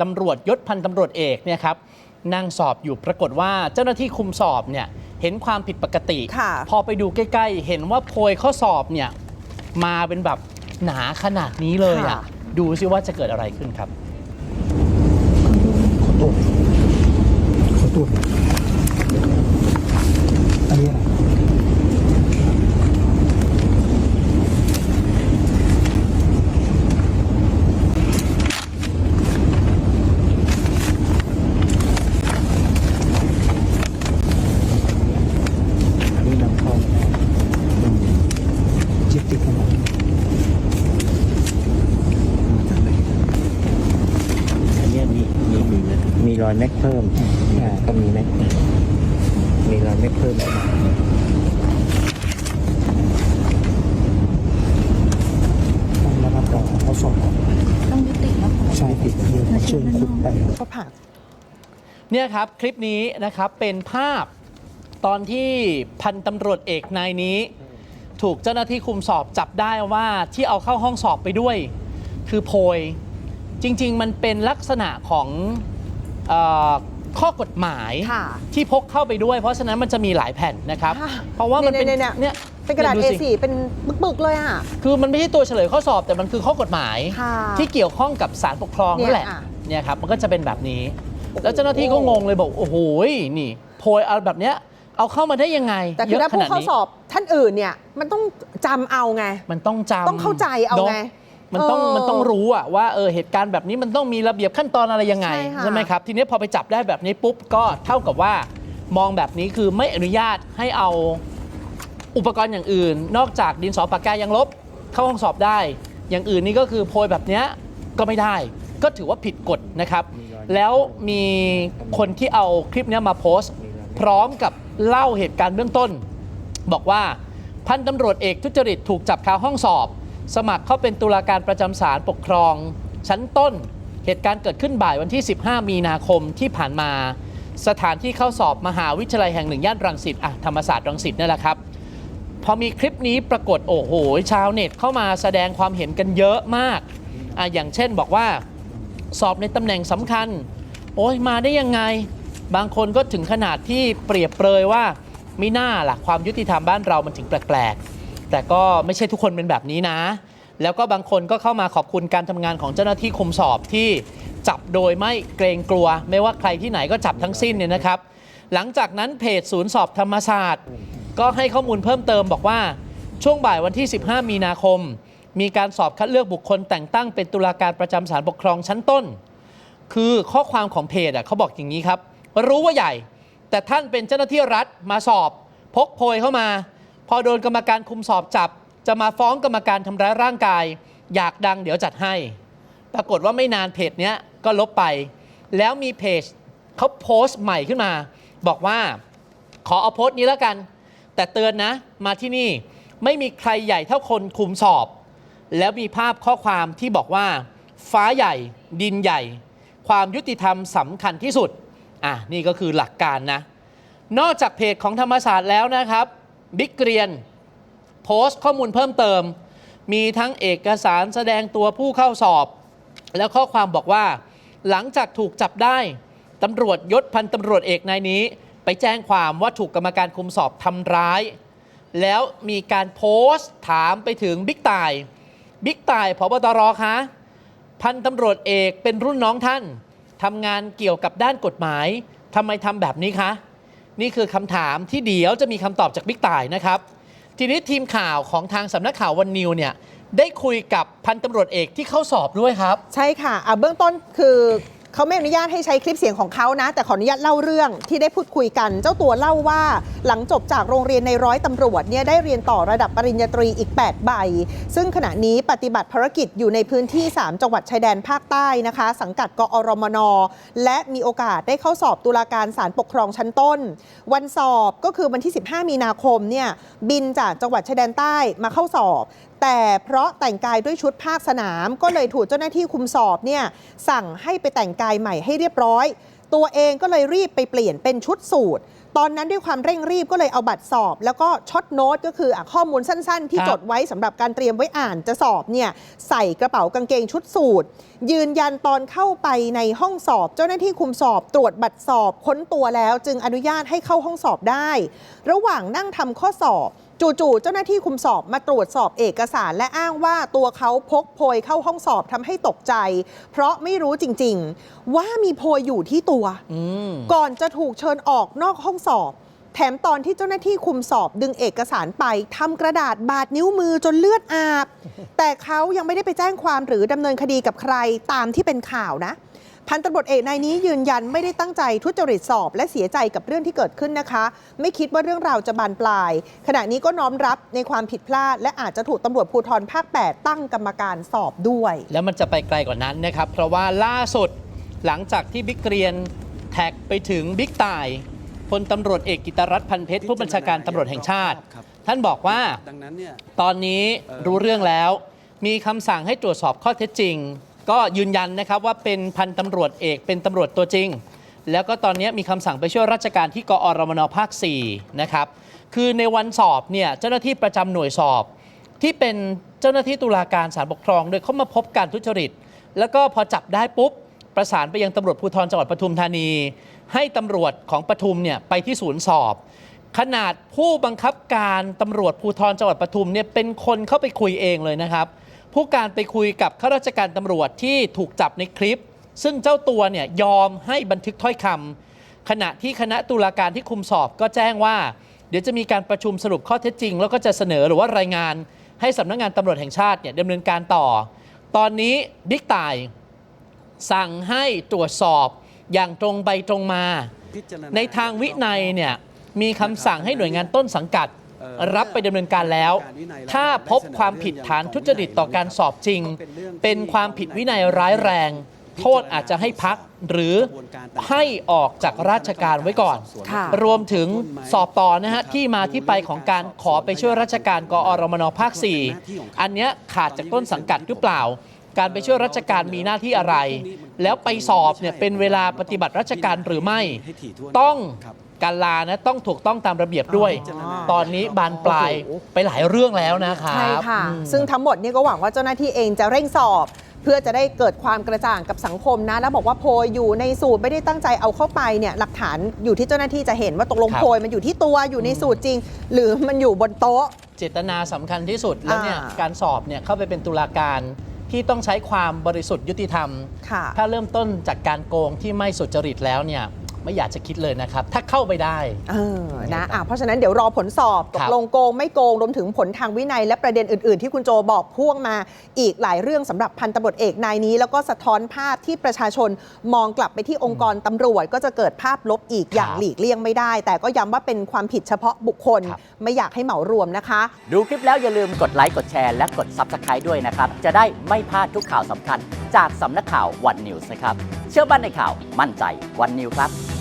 ตำรวจยศพันตำรวจเอกเนี่ยครับนั่งสอบอยู่ปรากฏว่าเจ้าหน้าที่คุมสอบเนี่ยเห็นความผิดปกติค่ะพอไปดูใกล้ ๆ เห็นว่าโพยข้อสอบเนี่ยมาเป็นแบบหนาขนาดนี้เลยอะค่ะดูซิว่าจะเกิดอะไรขึ้นครับ ขอตรวจขอตรวจอันนี้อะไรอันนี้นำเข้ามาอืมจิตติดกันหมดมาจากไหน อันเนี้ยมีมีมีนะมีร อยแม็กเพิ่มอ่าก็มีแม็กมีรอยแม็กเพิ่มออกมาต้องระมัดระวังเขาสอบต้องยุติแล้วพอใช่ติดเดียวเขาเชิญคุณไปก็ผ่านเนี่ยครับคลิปนี้นะครับเป็นภาพตอนที่พันตำรวจเอกนายนี้ ถูกเจ้าหน้าที่คุมสอบจับได้ว่าที่เอาเข้าห้องสอบไปด้วย คือโพยจริง ๆ มันเป็นลักษณะของเออ ข้อกฎหมายค่ะที่พกเข้าไปด้วย เพราะฉะนั้นมันจะมีหลายแผ่นนะครับค่ะเพราะว่ามันเป็นเนี่ยเนี่ยเนี่ยเป็นกระดาษยสิ A4 เป็นปึกๆเลยอะ คือมันไม่ใช่ตัวเฉลยข้อสอบแต่มันคือข้อกฎหมายค่ะที่เกี่ยวข้องกับสารปกครองนั่นแหละเนี่ยอะเนี่ยครับมันก็จะเป็นแบบนี้ แล้วเจ้าหน้าที่ก็งงเลยบอกโอ้โหนี่โพยเอาแบบเนี้ยเอาเข้ามาได้ยังไง แต่เยคืออะถ้าขผู้นาดเข้านี้สอบท่านอื่นเนี่ยมันต้องจำเอาไง มันต้องจำต้องเข้าใจเอาไงนะ มันต้องเออมันต้องรู้อะว่าเออเหตุการณ์แบบนี้มันต้องมีระเบียบขั้นตอนอะไรยังไงใช่ค่ะ ไหมครับ ทีนี้พอไปจับได้แบบนี้ปุ๊บก็เท่ากับว่ามองแบบนี้คือไม่อนุญาตให้เอาอุปกรณ์อย่างอื่น นอกจากดินสอปากกายังลบเข้าห้องสอบได้ อย่างอื่นนี่ก็คือโพยแบบเนี้ยก็ไม่ได้ ก็ถือว่าผิดกฎนะครับ แล้วมีคนที่เอาคลิปเนี้ยมาโพสต์ พร้อมกับเล่าเหตุการณ์เบื้องต้น บอกว่าพันตำรวจเอกทุจริตถูกจับคาห้องสอบ สมัครเข้าเป็นตุลาการประจำศาลปกครอง ชั้นต้นเหตุการณ์เกิดขึ้นบ่ายวันที่ 15 มีนาคมที่ผ่านมา สถานที่เข้าสอบมหาวิทยาลัยแห่งหนึ่งย่านรังสิตอะธรรมศาสตร์รังสิตนั่แหละครับ พอมีคลิปนี้ปรากฏโอ้โห ชาวเน็ตเข้ามาแสดงความเห็นกันเยอะมากอะอย่างเช่นบอกว่าสอบในตำแหน่งสำคัญ โอ้ยมาได้ยังไง บางคนก็ถึงขนาดที่เปรียบเปรยว่าไม่น่าล่ะความยุติธรรมบ้านเรามันถึงแปลกๆ แต่ก็ไม่ใช่ทุกคนเป็นแบบนี้นะ แล้วก็บางคนก็เข้ามาขอบคุณการทำงานของเจ้าหน้าที่คุมสอบที่จับโดยไม่เกรงกลัว ไม่ว่าใครที่ไหนก็จับทั้งสิ้นเนี่ยนะครับ หลังจากนั้นเพจศูนย์สอบธรรมศาสตร์ ก็ให้ข้อมูลเพิ่มเติมบอกว่าช่วงบ่ายวันที่ 15 มีนาคม มีการสอบคัดเลือกบุคคลแต่งตั้งเป็นตุลาการประจำศาลปกครองชั้นต้น คือข้อความของเพจอะเขาบอกอย่างนี้ครับ รู้ว่าใหญ่ แต่ท่านเป็นเจ้าหน้าที่รัฐมาสอบ พกโพยเข้ามา พอโดนกรรมการคุมสอบจับ จะมาฟ้องกรรมการทำร้ายร่างกาย อยากดังเดี๋ยวจัดให้ ปรากฏว่าไม่นานเพจเนี้ยก็ลบไป แล้วมีเพจเขาโพสต์ใหม่ขึ้นมา บอกว่าขอเอาโพสต์นี้แล้วกัน แต่เตือนนะ มาที่นี่ไม่มีใครใหญ่เท่าคนคุมสอบ แล้วมีภาพข้อความที่บอกว่า ฟ้าใหญ่ดินใหญ่ ความยุติธรรมสำคัญที่สุดอะนี่ก็คือหลักการนะ นอกจากเพจของธรรมศาสตร์แล้วนะครับ บิ๊กเกรียน โพสต์ข้อมูลเพิ่มเติม มีทั้งเอกสารแสดงตัวผู้เข้าสอบ แล้วข้อความบอกว่า หลังจากถูกจับได้ตำรวจยศพันตำรวจเอกนายนี้ ไปแจ้งความว่าถูกกรรมการคุมสอบทำร้าย แล้วมีการโพสต์ถามไปถึงบิ๊กต่ายบิ๊กต่ายพบตรคะพันตำรวจเอกเป็นรุ่นน้องท่านทำงานเกี่ยวกับด้านกฎหมายทำไมทำแบบนี้คะ นี่คือคำถามที่เดี๋ยวจะมีคำตอบจากบิ๊กต่ายนะครับ ทีนี้ทีมข่าวของทางสำนักข่าววันนิวเนี่ยได้คุยกับพันตำรวจเอกที่เข้าสอบด้วยครับ ใช่ค่ะอะเบื้องต้นคือ เขาไม่อนุญาตให้ใช้คลิปเสียงของเขานะ แต่ขออนุญาตเล่าเรื่องที่ได้พูดคุยกัน เจ้าตัวเล่าว่าหลังจบจากโรงเรียนในร้อยตำรวจเนี่ยได้เรียนต่อระดับปริญญาตรีอีก 8 ใบ ซึ่งขณะนี้ปฏิบัติภารกิจอยู่ในพื้นที่ 3 จังหวัดชายแดนภาคใต้นะคะ สังกัดกอรมน และมีโอกาสได้เข้าสอบตุลาการศาลปกครองชั้นต้น วันสอบก็คือวันที่ 15 มีนาคมเนี่ยบินจากจังหวัดชายแดนใต้มาเข้าสอบแต่เพราะแต่งกายด้วยชุดภาคสนาม ก็เลยถูกเจ้าหน้าที่คุมสอบเนี่ยสั่งให้ไปแต่งกายใหม่ให้เรียบร้อย ตัวเองก็เลยรีบไปเปลี่ยนเป็นชุดสูตร ตอนนั้นด้วยความเร่งรีบก็เลยเอาบัตรสอบ แล้วก็ช็อตโน้ตก็คืออข้อมูลสั้นๆ ที่จดไว้สำหรับการเตรียมไว้อ่านจะสอบเนี่ยใส่กระเป๋ากางเกงชุดสูตร ยืนยันตอนเข้าไปในห้องสอบ เจ้าหน้าที่คุมสอบ ตรวจบัตรสอบค้นตัวแล้ว จึงอนุญาตให้เข้าห้องสอบได้ ระหว่างนั่งทำข้อสอบ จู่ๆเจ้าหน้าที่คุมสอบมาตรวจสอบเอกสาร และอ้างว่าตัวเขาพกโพยเข้าห้องสอบทำให้ตกใจ เพราะไม่รู้จริง ๆ ว่ามีโพยอยู่ที่ตัวอืมก่อนจะถูกเชิญออกนอกห้องสอบ แถมตอนที่เจ้าหน้าที่คุมสอบดึงเอกสารไปทำกระดาษบาดนิ้วมือจนเลือดอาบ แต่เขายังไม่ได้ไปแจ้งความหรือดำเนินคดีกับใครตามที่เป็นข่าวนะ พันตำรวจเอกนายนี้ยืนยันไม่ได้ตั้งใจทุจริตสอบ และเสียใจกับเรื่องที่เกิดขึ้นนะคะ ไม่คิดว่าเรื่องราวจะบานปลาย ขณะนี้ก็น้อมรับในความผิดพลาด และอาจจะถูกตำรวจภูธรภาค 8 ตั้งกรรมการสอบด้วย แล้วมันจะไปไกลกว่านั้นนะครับ เพราะว่าล่าสุดหลังจากที่บิ๊กเกรียนแท็กไปถึงบิ๊กต่ายพลตำรวจเอกกิตรัฐพันเพชรผู้บัญชาการตำรวจแห่งชาติ ท่านบอกว่าดังนั้นเนี่ยตอนนี้รู้เรื่องแล้ว มีคำสั่งให้ตรวจสอบข้อเท็จจริง ก็ยืนยันนะครับว่าเป็นพันตำรวจเอกเป็นตำรวจตัวจริง แล้วก็ตอนนี้มีคำสั่งไปช่วยราชการที่กอรมนภาค4นะครับคือในวันสอบเนี่ยเจ้าหน้าที่ประจำหน่วยสอบ ที่เป็นเจ้าหน้าที่ตุลาการศาลปกครองโดยเขามาพบการทุจริต แล้วก็พอจับได้ปุ๊บประสานไปยังตำรวจภูธรจังหวัดปทุมธานี ให้ตำรวจของปทุมเนี่ยไปที่ศูนย์สอบ ขนาดผู้บังคับการตำรวจภูธรจังหวัดปทุมเนี่ยเป็นคนเข้าไปคุยเองเลยนะครับ ผู้การไปคุยกับข้าราชการตำรวจที่ถูกจับในคลิป ซึ่งเจ้าตัวเนี่ยยอมให้บันทึกถ้อยคำขณะที่คณะตุลาการที่คุมสอบก็แจ้งว่า เดี๋ยวจะมีการประชุมสรุปข้อเท็จจริง แล้วก็จะเสนอหรือว่ารายงาน ให้สำนักงานตำรวจแห่งชาติเนี่ยดำเนินการต่อ ตอนนี้บิ๊กต่ายสั่งให้ตรวจสอบอย่างตรงไปตรงมา ในทางวินัยเนี่ยมีคำสั่งให้หน่วยงานต้นสังกัด รับไปดำเนินการแล้วการวินัยและถ้าพบความผิดฐานทุจริตต่อการสอบจริง เป็นความผิดวินัยร้ายแรง โทษอาจจะให้พักหรือให้ออกจากราชการไว้ก่อน ค่ะรวมถึงสอบต่อนะฮะที่มาที่ไปของการขอไปช่วยราชการกอรมนภาค 4 อันเนี้ยขาดจากต้นสังกัดหรือเปล่า การไปช่วยราชการมีหน้าที่อะไร แล้วไปสอบเนี่ยเป็นเวลาปฏิบัติราชการหรือไม่ ต้อง การลานะต้องถูกต้องตามระเบียบด้วย ตอนนี้บานปลายไปหลายเรื่องแล้วนะครับใช่ค่ะอืมซึ่งทั้งหมดเนี่ยก็หวังว่าเจ้าหน้าที่เองจะเร่งสอบ เพื่อจะได้เกิดความกระจ่างกับสังคมนะ แล้วบอกว่าโพยอยู่ในสูตรไม่ได้ตั้งใจเอาเข้าไปเนี่ยหลักฐานอยู่ที่เจ้าหน้าที่จะเห็นว่าตกลงครับโพยมันอยู่ที่ตัวอยู่ในสูตรจริง หรือมันอยู่บนโต๊ะเจตนาสำคัญที่สุดแล้วเนี่ยอ่าการสอบเนี่ยเข้าไปเป็นตุลาการที่ต้องใช้ความบริสุทธิ์ยุติธรรมค่ะถ้าเริ่มต้นจากการโกงที่ไม่สุจริตแล้วเนี่ย ไม่อยากจะคิดเลยนะครับ ถ้าเข้าไปได้ เออนะอะเพราะฉะนั้นเดี๋ยวรอผลสอบตครักบ ลงโกงไม่โกงรวมถึงผลทางวินัย และประเด็นอื่น ๆ ที่คุณโจบอกพ่วงมาอีกหลายเรื่องสำหรับพันตำรวจเอกนายนี้ แล้วก็สะท้อนภาพที่ประชาชนมองกลับไปที่องค์กรตำรวจ ก็จะเกิดภาพลบอีกอย่างหลีกเลี่ยงไม่ได้ แต่ก็ย้ำว่าเป็นความผิดเฉพาะบุคคลไม่อยากให้เหมารวมนะคะ ดูคลิปแล้วอย่าลืมกดไลค์ กดแชร์ และกด Subscribe ด้วยนะครับ จะได้ไม่พลาดทุกข่าวสำคัญ จากสำนักข่าววันนิวส์นะครับ เชื่อมั่นในข่าวมั่นใจวันนิวครับ